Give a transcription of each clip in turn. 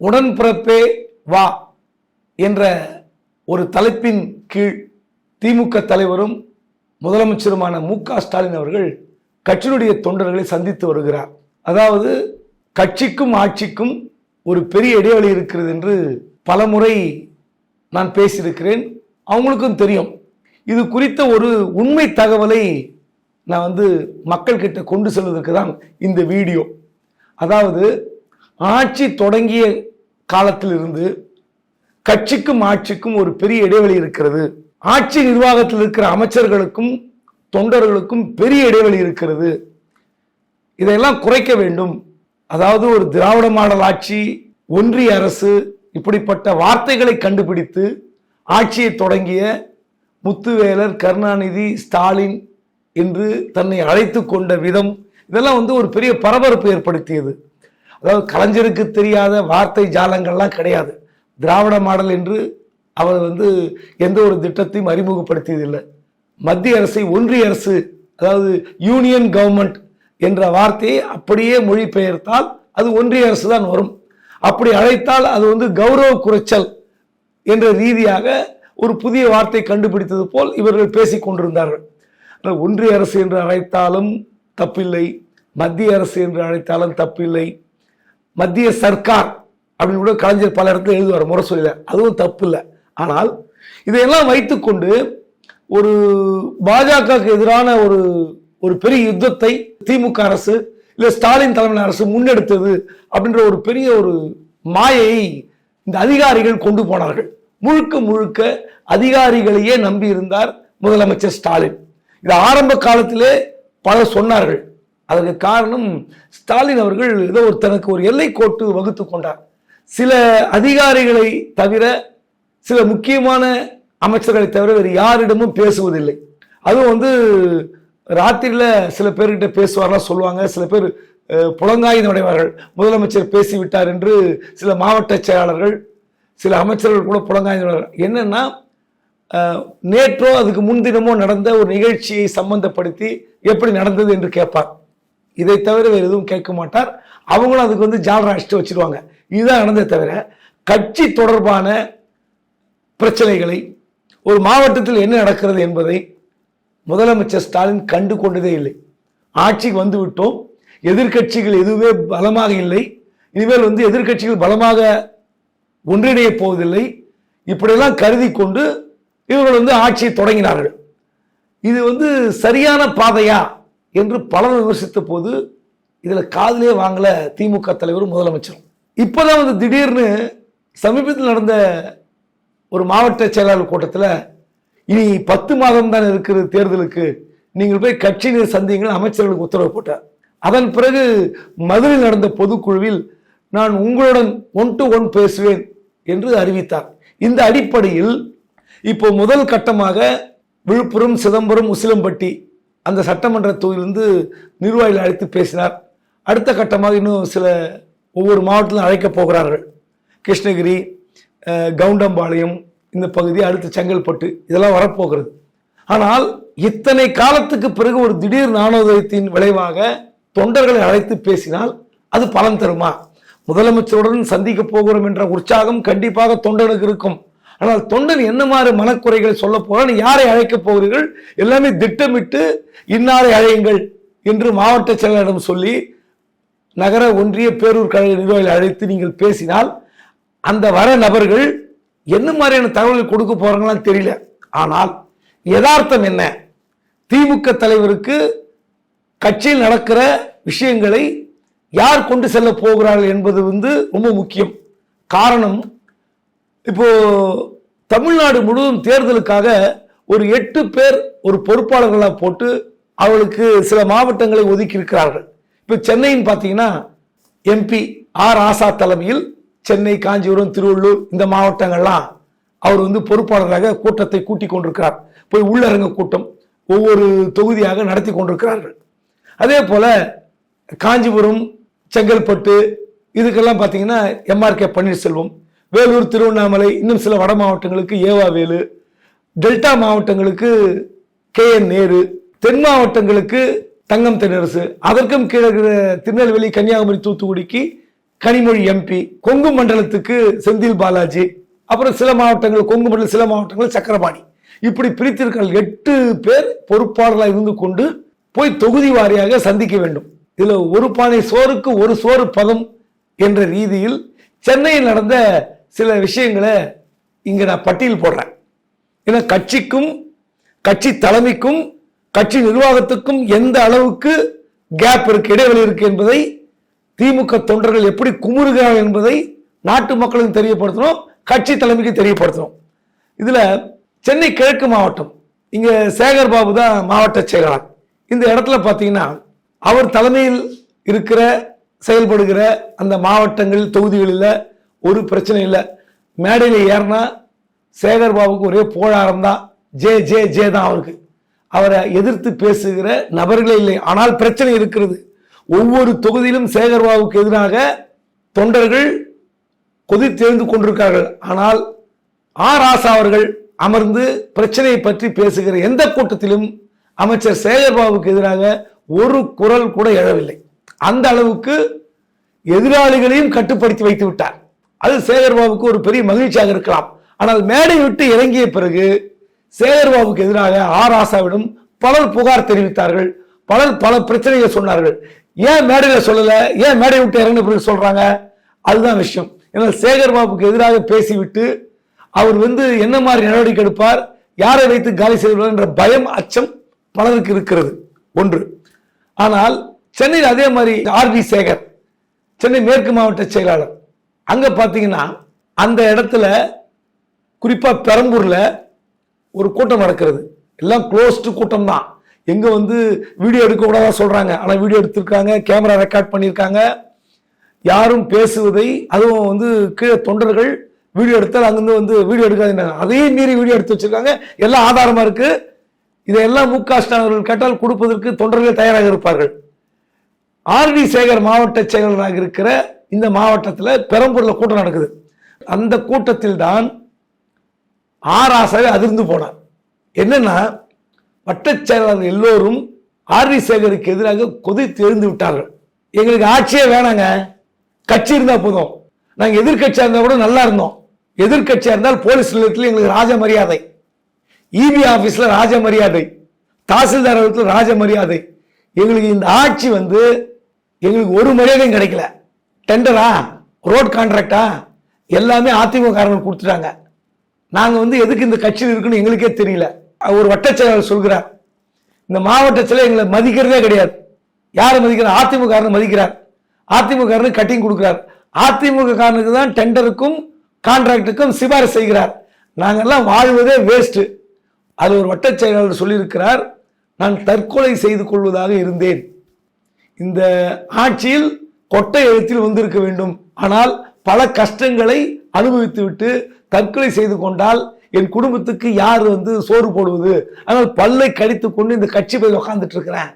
உடன்பிறப்பே வா என்ற ஒரு தலைப்பின் கீழ் திமுக தலைவரும் முதலமைச்சருமான மு க ஸ்டாலின் அவர்கள் கட்சியினுடைய தொண்டர்களை சந்தித்து வருகிறார். அதாவது கட்சிக்கும் ஆட்சிக்கும் ஒரு பெரிய இடைவெளி இருக்கிறது என்று பலமுறை நான் பேசியிருக்கிறேன். அவங்களுக்கும் தெரியும். இது குறித்த ஒரு உண்மை தகவலை நான் வந்து மக்கள்கிட்ட கொண்டு செல்வதற்கு தான் இந்த வீடியோ. அதாவது ஆட்சி தொடங்கிய காலத்திலிருந்து கட்சிக்கும் ஆட்சிக்கும் ஒரு பெரிய இடைவெளி இருக்கிறது. ஆட்சி நிர்வாகத்தில் இருக்கிற அமைச்சர்களுக்கும் தொண்டர்களுக்கும் பெரிய இடைவெளி இருக்கிறது. இதையெல்லாம் குறைக்க வேண்டும். அதாவது ஒரு திராவிட மாடல் ஆட்சி ஒன்றிய அரசு இப்படிப்பட்ட வார்த்தைகளை கண்டுபிடித்து ஆட்சியை தொடங்கிய முத்துவேலர் கருணாநிதி ஸ்டாலின் என்று தன்னை அழைத்து கொண்ட விதம் இதெல்லாம் வந்து ஒரு பெரிய பரபரப்பு ஏற்படுத்தியது. அதாவது கலைஞருக்கு தெரியாத வார்த்தை ஜாலங்கள்லாம் கிடையாது. திராவிட மாடல் என்று அவர் வந்து எந்த ஒரு திட்டத்தையும் அறிமுகப்படுத்தியதில்லை. மத்திய அரசை ஒன்றிய அரசு அதாவது யூனியன் கவர்மெண்ட் என்ற வார்த்தையை அப்படியே மொழிபெயர்த்தால் அது ஒன்றிய அரசு தான் வரும். அப்படி அழைத்தால் அது வந்து கௌரவ குறைச்சல் என்ற ரீதியாக ஒரு புதிய வார்த்தை கண்டுபிடித்தது போல் இவர்கள் பேசிக் கொண்டிருந்தார்கள். ஒன்றிய அரசு என்று அழைத்தாலும் தப்பில்லை. மத்திய அரசு என்று அழைத்தாலும் தப்பில்லை. மத்திய சர்க்கார் அப்படின்னு கூட கலைஞர் பல இடத்துல எழுதுவார் முரசொலியில் அதுவும் தப்பு இல்லை ஆனால் இதையெல்லாம் வைத்துக்கொண்டு ஒரு பாஜகவுக்கு எதிரான ஒரு ஒரு பெரிய யுத்தத்தை திமுக அரசு இல்லை ஸ்டாலின் தலைமையிலான அரசு முன்னெடுத்தது அப்படின்ற ஒரு பெரிய ஒரு மாயையை இந்த அதிகாரிகள் கொண்டு போனார்கள். முழுக்க முழுக்க அதிகாரிகளையே நம்பி இருந்தார் முதலமைச்சர் ஸ்டாலின். இது ஆரம்ப காலத்திலே பலர் சொன்னார்கள். அதற்கு காரணம் ஸ்டாலின் அவர்கள் ஏதோ ஒரு தனக்கு ஒரு எல்லை கோட்டு வகுத்து கொண்டார். சில அதிகாரிகளை தவிர சில முக்கியமான அமைச்சர்களை தவிர வேறு யாரிடமும் பேசுவதில்லை. அதுவும் வந்து ராத்திரியில் சில பேர்கிட்ட பேசுவார்லாம் சொல்லுவாங்க. சில பேர் அஹ், புலங்காயுதம் முதலமைச்சர் பேசிவிட்டார் என்று சில மாவட்ட செயலாளர்கள் சில அமைச்சர்கள் கூட புலங்காயுதம் என்னென்னா நேற்றோ அதுக்கு முன்தினமோ நடந்த ஒரு நிகழ்ச்சியை சம்பந்தப்படுத்தி எப்படி நடந்தது என்று கேட்பார். இதை தவிர வேறு எதுவும் கேட்க மாட்டார். அவங்களும் அதுக்கு வந்து ஜாலரா அடிச்சுட்டு வச்சிருவாங்க. இதுதான் நடந்தே தவிர கட்சி தொடர்பான பிரச்சனைகளை ஒரு மாவட்டத்தில் என்ன நடக்கிறது என்பதை முதலமைச்சர் ஸ்டாலின் கண்டு கொண்டதே இல்லை. ஆட்சிக்கு வந்து விட்டோம். எதிர்க்கட்சிகள் எதுவுமே பலமாக இல்லை. இனிமேல் வந்து எதிர்க்கட்சிகள் பலமாக ஒன்றிணைய போவதில்லை. இப்படியெல்லாம் கருதி கொண்டு இவர்கள் வந்து ஆட்சியை தொடங்கினார்கள். இது வந்து சரியான பாதையா என்று பலர் விமர்சித்த போது இதில் காதலே வாங்கல திமுக தலைவரும் முதலமைச்சரும். இப்போதான் வந்து திடீர்னு சமீபத்தில் நடந்த ஒரு மாவட்ட செயலாளர் கூட்டத்தில் இனி பத்து மாதம் தான் இருக்கிறது தேர்தலுக்கு நீங்கள் போய் கட்சியினர் சந்திங்கள் அமைச்சர்களுக்கு உத்தரவு போட்டார். அதன் பிறகு மதுரையில் நடந்த பொதுக்குழுவில் நான் உங்களுடன் ஒன் டு ஒன் பேசுவேன் என்று அறிவித்தார். இந்த அடிப்படையில் இப்போ முதல் கட்டமாக விழுப்புரம் சிதம்பரம் உசிலம்பட்டி அந்த சட்டமன்ற தொகுதியிலிருந்து நிர்வாகிகள் அழைத்து பேசினார். அடுத்த கட்டமாக இன்னும் சில ஒவ்வொரு மாவட்டத்திலும் அழைக்கப் போகிறார்கள். கிருஷ்ணகிரி கவுண்டம்பாளையம் இந்த பகுதி அடுத்து செங்கல்பட்டு இதெல்லாம் வரப்போகிறது. ஆனால் இத்தனை காலத்துக்கு பிறகு ஒரு திடீர் நாணோதயத்தின் விளைவாக தொண்டர்களை அழைத்து பேசினால் அது பலன் தருமா? முதலமைச்சருடன் சந்திக்க போகிறோம் என்ற உற்சாகம் கண்டிப்பாக தொண்டனுக்கு இருக்கும். ஆனால் தொண்டன் என்ன மாதிரி மனக்குறைகள் சொல்ல போறான்? யாரை அழைக்கப் போகிறீர்கள்? எல்லாமே திட்டமிட்டு இன்னாரை அழையுங்கள் என்று மாவட்ட செயலரிடம் சொல்லி நகர ஒன்றிய பேரூர் கழக நிர்வாகிகள் அழைத்து நீங்கள் பேசினால் அந்த வர நபர்கள் என்ன மாதிரியான தகவல்கள் கொடுக்க போறாங்களான்னு தெரியல. ஆனால் யதார்த்தம் என்ன? திமுக தலைவருக்கு கட்சியில் நடக்கிற விஷயங்களை யார் கொண்டு செல்ல போகிறார்கள் என்பது வந்து ரொம்ப முக்கியம். காரணம் இப்போ தமிழ்நாடு முழுவதும் தேர்தலுக்காக ஒரு எட்டு பேர் ஒரு பொறுப்பாளர்களாக போட்டு அவளுக்கு சில மாவட்டங்களை ஒதுக்கி இருக்கிறார்கள் இப்போ சென்னைன்னு பார்த்தீங்கன்னா எம்பி ஆர் ஆசா தலைமையில் சென்னை காஞ்சிபுரம் திருவள்ளூர் இந்த மாவட்டங்கள்லாம் அவர் வந்து பொறுப்பாளராக கூட்டத்தை கூட்டி கொண்டிருக்கிறார். போய் உள்ளரங்க கூட்டம் ஒவ்வொரு தொகுதியாக நடத்தி கொண்டிருக்கிறார்கள். அதே போல காஞ்சிபுரம் செங்கல்பட்டு இதுக்கெல்லாம் பார்த்தீங்கன்னா எம்ஆர்கே பன்னீர்செல்வம் வேலூர் திருவண்ணாமலை இன்னும் சில வட மாவட்டங்களுக்கு ஏவாவேலு டெல்டா மாவட்டங்களுக்கு கே என் நேரு தென் மாவட்டங்களுக்கு தங்கம் தென்னரசு. அதற்கும் கீழே இருக்கிற திருநெல்வேலி கன்னியாகுமரி தூத்துக்குடிக்கு கனிமொழி எம்பி கொங்கு மண்டலத்துக்கு செந்தில் பாலாஜி அப்புறம் சில மாவட்டங்கள் கொங்கு மண்டலம் சில மாவட்டங்கள் சக்கரபாணி. இப்படி பிரித்திருக்கால் எட்டு பேர் பொறுப்பாளர்களாக இருந்து கொண்டு போய் தொகுதி வாரியாக சந்திக்க வேண்டும். இதில் ஒரு பானை சோறுக்கு ஒரு சோறு பதம் என்ற ரீதியில் சென்னையில் நடந்த சில விஷயங்களை இங்கே நான் பட்டியல் போடுறேன். ஏன்னா கட்சிக்கும் கட்சி தலைமைக்கும் கட்சி நிர்வாகத்துக்கும் எந்த அளவுக்கு கேப் இருக்கு இடைவெளி இருக்கு என்பதை திமுக தொண்டர்கள் எப்படி குமுறுகிறார்கள் என்பதை நாட்டு மக்களுக்கு தெரியப்படுத்தணும் கட்சி தலைமைக்கு தெரியப்படுத்தணும். இதில் சென்னை கிழக்கு மாவட்டம் இங்கே சேகர் பாபு தான் மாவட்ட செயலாளர். இந்த இடத்துல பார்த்தீங்கன்னா அவர் தலைமையில் இருக்கிற செயல்படுகிற அந்த மாவட்டங்கள் தொகுதிகளில் ஒரு பிரச்சனை இல்லை. மேடையில் ஏறினா சேகர் பாபுக்கு ஒரே போராடம் தான். ஜே ஜே ஜே தான் அவருக்கு. அவரை எதிர்த்து பேசுகிற நபர்களே இல்லை. ஆனால் பிரச்சனை இருக்கிறது. ஒவ்வொரு தொகுதியிலும் சேகர் பாபுக்கு எதிராக தொண்டர்கள் கொதித்தெழுந்து கொண்டிருக்கார்கள். ஆனால் ஆ ராசா அவர்கள் அமர்ந்து பிரச்சனையை பற்றி பேசுகிற எந்த கூட்டத்திலும் அமைச்சர் சேகர்பாபுக்கு எதிராக ஒரு குரல் கூட எழவில்லை. அந்த அளவுக்கு எதிராளிகளையும் கட்டுப்படுத்தி வைத்து விட்டார். அது சேகர்பாபுக்கு ஒரு பெரிய மகிழ்ச்சியாக இருக்கலாம். ஆனால் மேடை விட்டு இறங்கிய பிறகு சேகர்பாபுக்கு எதிராக ஆர் ஆசாவிடம் பலர் புகார் தெரிவித்தார்கள். பலர் பல பிரச்சனைகளை சொன்னார்கள். ஏன் மேடையில் சொல்லல? ஏன் மேடை விட்டு இறங்கின பிறகு சொல்றாங்க? அதுதான் விஷயம். ஏன்னா சேகர்பாபுக்கு எதிராக பேசிவிட்டு அவர் வந்து என்ன மாதிரி நடவடிக்கை எடுப்பார் யாரை வைத்து காலி செய்வார் என்ற பயம் அச்சம் பலருக்கு இருக்கிறது. ஒன்று. ஆனால் சென்னையில் அதே மாதிரி ஆர் வி சேகர் சென்னை மேற்கு மாவட்ட செயலாளர். அங்கே பார்த்தீங்கன்னா அந்த இடத்துல குறிப்பாக பெரம்பூரில் ஒரு கூட்டம் நடக்கிறது. எல்லாம் க்ளோஸ்டு கூட்டம் தான். எங்கே வந்து வீடியோ எடுக்கக்கூடாதான் சொல்கிறாங்க ஆனால் வீடியோ எடுத்திருக்காங்க கேமரா ரெக்கார்ட் பண்ணியிருக்காங்க. யாரும் பேசுவதை அதுவும் வந்து கீழே தொண்டர்கள் வீடியோ எடுத்தால் அங்கேருந்து வந்து வீடியோ எடுக்காது அதையும் மீறி வீடியோ எடுத்து வச்சிருக்காங்க. எல்லாம் ஆதாரமாக இருக்குது இதையெல்லாம் மு க ஸ்டாலின் அவர்கள் கேட்டால் கொடுப்பதற்கு தொண்டர்கள் தயாராக இருப்பார்கள். ஆர்வி சேகர் மாவட்ட செயலராக இருக்கிற இந்த மாவட்டத்தில் பெரம்பூரில் கூட்டம் நடக்குது. அந்த கூட்டத்தில் தான் ஆராசாவே அதிர்ந்து போனார். என்னன்னா வட்டச் செயலாளர் எல்லோரும் ஆர்வி சேகருக்கு எதிராக கொதித்து எழுந்து விட்டார்கள். எங்களுக்கு ஆட்சியே வேணாங்க. கட்சி இருந்தால் போதும். நாங்கள் எதிர்கட்சியாக இருந்தால் கூட நல்லா இருந்தோம். எதிர்கட்சியாக இருந்தால் போலீஸ் நிலையத்தில் எங்களுக்கு ராஜ மரியாதை. இபி ஆஃபீஸில் ராஜ மரியாதை. தாசில்தார் அலுவலகத்தில் ராஜ மரியாதை. எங்களுக்கு இந்த ஆட்சி வந்து எங்களுக்கு ஒரு மரியாதையும் கிடைக்கல. டெண்டரா ரோட் கான்ட்ராக்டா எல்லாமே அதிமுக காரங்க கொடுத்துட்டாங்க. நாங்கள் வந்து எதுக்கு இந்த கட்சியில் இருக்குன்னு எங்களுக்கே தெரியல. ஒரு வட்டச்செயலாளர் சொல்கிறார். இந்த மாவட்டத்தில் எங்களை மதிக்கிறதே கிடையாது. யாரை மதிக்கிறார்? அதிமுக காரனை மதிக்கிறார். அதிமுக காரனுக்கு கட்டிங் கொடுக்குறார். அதிமுக காரனுக்கு தான் டெண்டருக்கும் கான்ட்ராக்டுக்கும் சிபாரிசு செய்கிறார். நாங்கெல்லாம் வாழ்வதே வேஸ்ட்டு அது ஒரு வட்டச் செயலாளர் சொல்லியிருக்கிறார். நான் தற்கொலை செய்து கொள்வதாக இருந்தேன். இந்த ஆட்சியில் கொட்டை எழுத்தில் வந்திருக்க வேண்டும். ஆனால் பல கஷ்டங்களை அனுபவித்துவிட்டு தற்கொலை செய்து கொண்டால் என் குடும்பத்துக்கு யார் வந்து சோறு போடுவது? ஆனால் பல்லை கடித்து கொண்டு இந்த கட்சி போய் உக்காந்துட்டு இருக்கிறேன்.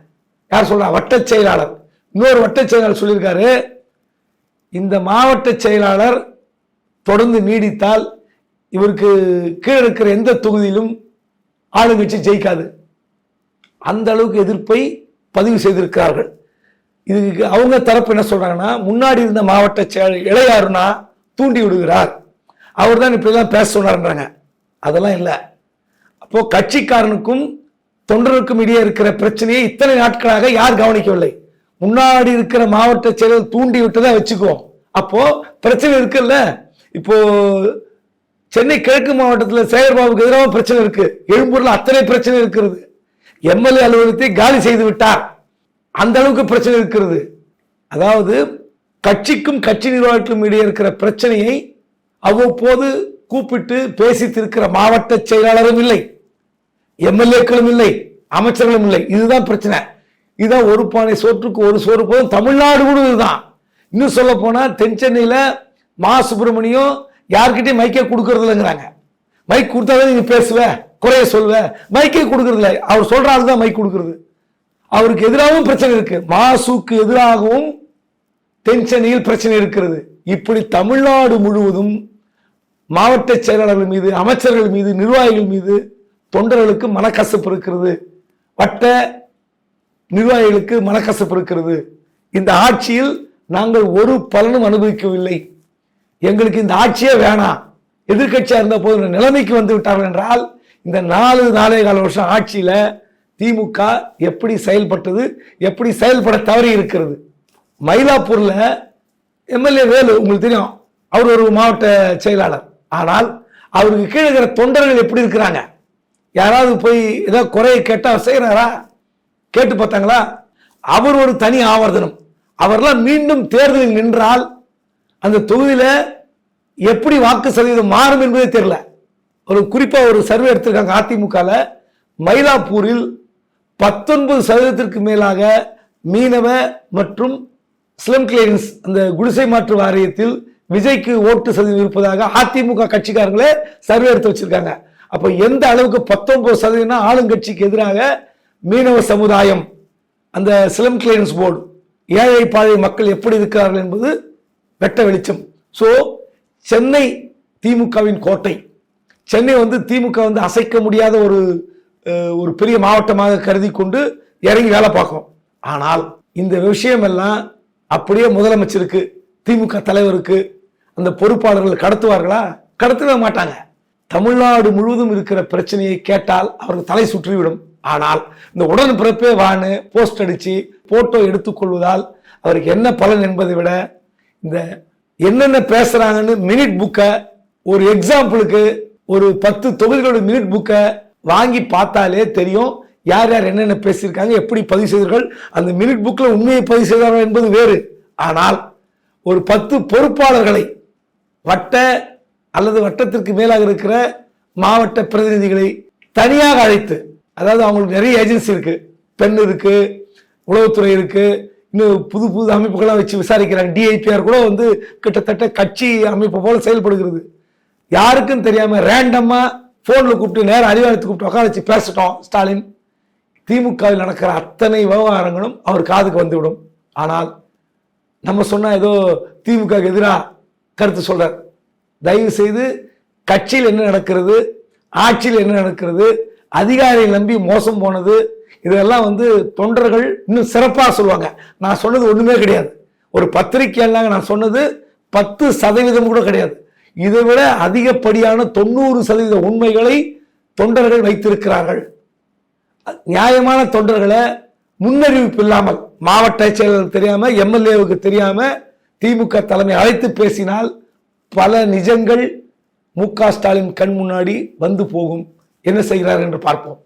யார் சொல்றா? வட்ட செயலாளர். இன்னொரு வட்ட செயலாளர் சொல்லியிருக்காரு. இந்த மாவட்ட செயலாளர் தொடர்ந்து நீடித்தால் இவருக்கு கீழே இருக்கிற எந்த தொகுதியிலும் ஆளுங்கட்சி ஜெயிக்காது. அந்த அளவுக்கு எதிர்ப்பை பதிவு செய்திருக்கிறார்கள். இதுக்கு அவங்க தரப்பு என்ன சொல்றாங்கன்னா முன்னாடி இருந்த மாவட்ட செயலர் இளையாருனா தூண்டி விடுகிறார். அவர் தான் இப்படிலாம் பேச சொன்னார்ன்றாங்க. அதெல்லாம் இல்லை. அப்போ கட்சிக்காரனுக்கும் தொண்டருக்கும் இடையே இருக்கிற பிரச்சனையை இத்தனை நாட்களாக யார் கவனிக்கவில்லை. முன்னாடி இருக்கிற மாவட்ட செயலர் தூண்டி விட்டதா வச்சுக்குவோம். அப்போ பிரச்சனை இருக்குல்ல. இப்போ சென்னை கிழக்கு மாவட்டத்தில் சேகர்பாபுக்கு எதிராக பிரச்சனை இருக்கு. எழும்பூர்ல அத்தனை பிரச்சனை இருக்கிறது. எம்எல்ஏ அலுவலகத்தை காலி செய்து விட்டார். அந்த அளவுக்கு பிரச்சனை இருக்கிறது. அதாவது கட்சிக்கும் கட்சி நிர்வாகத்திலும் இடையே இருக்கிற பிரச்சனையை அவ்வப்போது கூப்பிட்டு பேசித்திருக்கிற மாவட்ட செயலாளரும் இல்லை. எம்எல்ஏக்களும் இல்லை. அமைச்சர்களும் இல்லை. இதுதான் பிரச்சனை. இதுதான் ஒரு பானை சோற்றுக்கு ஒரு சோறு போதும். தமிழ்நாடு கூட இதுதான் இன்னும் சொல்ல போனால் தென் சென்னையில் மா. சுப்பிரமணியம் யார்கிட்டையும் மைக்கே கொடுக்கறது இல்லைங்கிறாங்க மைக் கொடுத்தாதான் நீங்கள் பேசுவேன் குறைய சொல்வேன் மைக்கே கொடுக்கறதில்ல. அவர் சொல்கிறாரு தான் மைக் கொடுக்கறது. அவருக்கு எதிராகவும் பிரச்சனை இருக்கு. மாசுக்கு எதிராகவும் தென் சென்னையில் பிரச்சனை இருக்கிறது. இப்படி தமிழ்நாடு முழுவதும் மாவட்ட செயலாளர்கள் மீது அமைச்சர்கள் மீது நிர்வாகிகள் மீது தொண்டர்களுக்கு மனக்கசப்பு இருக்கிறது. வட்ட நிர்வாகிகளுக்கு மனக்கசப்பு இருக்கிறது. இந்த ஆட்சியில் நாங்கள் ஒரு பலனும் அனுபவிக்கவில்லை. எங்களுக்கு இந்த ஆட்சியே வேணாம் எதிர்கட்சியாக இருந்த போது நிலைமைக்கு வந்து விட்டார்கள் என்றால் இந்த நாலு நாலே கால வருஷம் ஆட்சியில் திமுக எப்படி செயல்பட்டது எப்படி செயல்பட தவறி இருக்கிறது. மயிலாப்பூரில் எம்எல்ஏ வேலு உங்களுக்கு தெரியும் அவர் ஒரு மாவட்ட செயலாளர். ஆனால் அவருக்கு கீழே இருக்கிற தொண்டர்கள் எப்படி இருக்கிறாங்க? யாராவது போய் ஏதோ குறையை கேட்டால் செய்கிறாரா கேட்டு பார்த்தாங்களா? அவர் ஒரு தனி ஆவர்த்தனம். அவர்லாம் மீண்டும் தேர்தலில் நின்றால் அந்த தொகுதியில் எப்படி வாக்கு சதவீதம் மாறும் என்பதே தெரியல. ஒரு குறிப்பாக ஒரு சர்வே எடுத்திருக்காங்க அதிமுகவில் மயிலாப்பூரில் பத்தொன்பது சதவீதத்திற்கு மேலாக மீனவ மற்றும் ஸ்லம் கிளியரன்ஸ் அந்த குடிசை மாற்று வாரியத்தில் விஜய்க்கு ஓட்டு சதவீதம் இருப்பதாக அதிமுக கட்சிக்காரங்களே சர்வே எடுத்து வச்சிருக்காங்க. அப்ப எந்த அளவுக்கு பத்தொன்பது சதவீதம் ஆளுங்கட்சிக்கு எதிராக மீனவ சமுதாயம் அந்த ஸ்லம் கிளியரன்ஸ் போர்டு ஏழை பாழை மக்கள் எப்படி இருக்கிறார்கள் என்பது வெட்ட வெளிச்சம். ஸோ சென்னை திமுகவின் கோட்டை. சென்னை வந்து திமுக வந்து அசைக்க முடியாத ஒரு ஒரு பெரிய மாவட்டமாக கருதி கொண்டு இறங்கி வேலை பார்க்கும் ஆனால் இந்த விஷயம் எல்லாம் அப்படியே முதலமைச்சருக்கு திமுக தலைவருக்கு அந்த பொறுப்பாளர்கள் கடத்துவார்களா? கடத்தவே மாட்டாங்க. தமிழ்நாடு முழுவதும் இருக்கிற பிரச்சனையை கேட்டால் அவர்கள் தலை சுற்றிவிடும். ஆனால் இந்த உடன் பிறப்பே வான்னு போஸ்ட் அடிச்சு போட்டோ எடுத்துக்கொள்வதால் அவருக்கு என்ன பலன் என்பதை விட இந்த என்னென்ன பேசுறாங்கன்னு மினிட் புக்கை ஒரு எக்ஸாம்பிளுக்கு ஒரு பத்து தொகுதிகளோட மினிட் புக்கை வாங்கி பார்த்தாலே தெரியும் யார் யார் என்னென்ன பேசியிருக்காங்க எப்படி பதிவு செய்தார்கள் அந்த மினிட் புக்கில் உண்மையை பதிவு செய்தார்கள் என்பது வேறு. ஆனால் ஒரு பத்து பொறுப்பாளர்களை வட்ட அல்லது வட்டத்திற்கு மேலாக இருக்கிற மாவட்ட பிரதிநிதிகளை தனியாக அழைத்து அதாவது அவங்களுக்கு நிறைய ஏஜென்சி இருக்குது பெண் இருக்குது உளவுத்துறை இருக்குது இன்னும் புது புது அமைப்புகளாக வச்சு விசாரிக்கிறாங்க. டிஐபிஆர் கூட வந்து கிட்டத்தட்ட கட்சி அமைப்பு போல செயல்படுகிறது. யாருக்கும் தெரியாமல் ரேண்டமாக ஃபோனில் கூப்பிட்டு நேரம் அறிவாலயத்துக்கு கூப்பிட்டு உட்கார வச்சு பேசிட்டோம் ஸ்டாலின். திமுகவில் நடக்கிற அத்தனை விவகாரங்களும் அவர் காதுக்கு வந்துவிடும். ஆனால் நம்ம சொன்னால் ஏதோ திமுக எதிராக கருத்து சொல்கிறார் தயவு செய்து கட்சியில் என்ன நடக்கிறது ஆட்சியில் என்ன நடக்கிறது அதிகாரியை நம்பி மோசம் போனது இதெல்லாம் வந்து தொண்டர்கள் இன்னும் சிறப்பாக சொல்லுவாங்க. நான் சொன்னது ஒன்றுமே கிடையாது. ஒரு பத்திரிகையாளங்க நான் சொன்னது பத்து சதவீதம் கூட கிடையாது. இதை விட அதிகப்படியான தொண்ணூறு சதவீத உண்மைகளை தொண்டர்கள் வைத்திருக்கிறார்கள். நியாயமான தொண்டர்களை முன்னறிவிப்பு இல்லாமல் மாவட்ட செயலர் தெரியாமல் எம்எல்ஏவுக்கு தெரியாமல் திமுக தலைமை அழைத்து பேசினால் பல நிஜங்கள் மு ஸ்டாலின் கண் முன்னாடி வந்து போகும். என்ன செய்கிறார் என்று பார்ப்போம்.